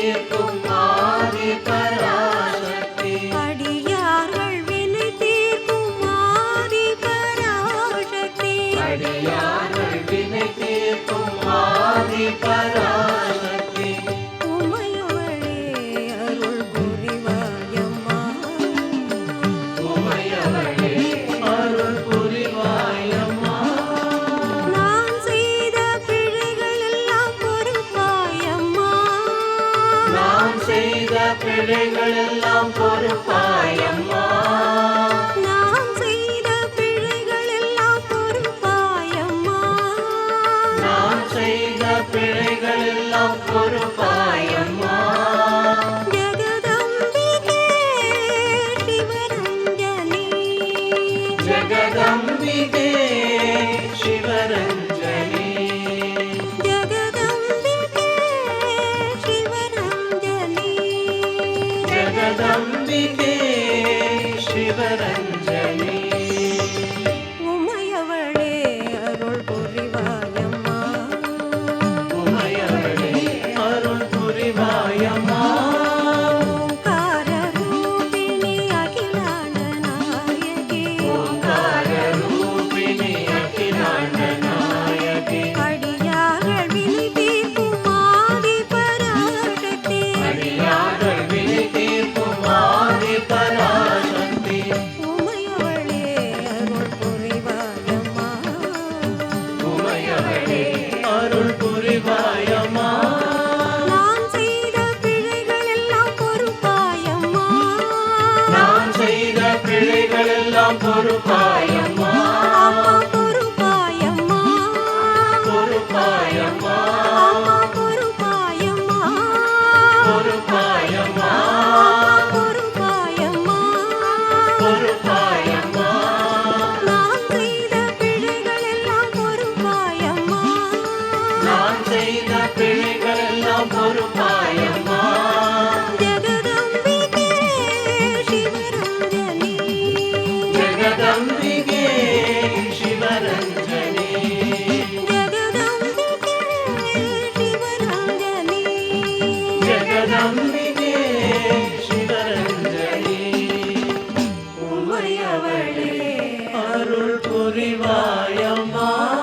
தீர்க்கும் பிழைகள் எல்லாம் பொறுப்பாயம்மா. be அருள் புரிவாயம்மா. நான் செய்த பிழைகள் எல்லாம் பொறுப்பாயம்மா. நான் செய்த பிழைகள் எல்லாம் பொறுப்பாயம்மா. பொறுப்பாயம்மா. பொறுப்பாயம்மா பொறுப்பாயம்மா. பொறுப்பாயம்மா அருள் புரிவாயம்மா.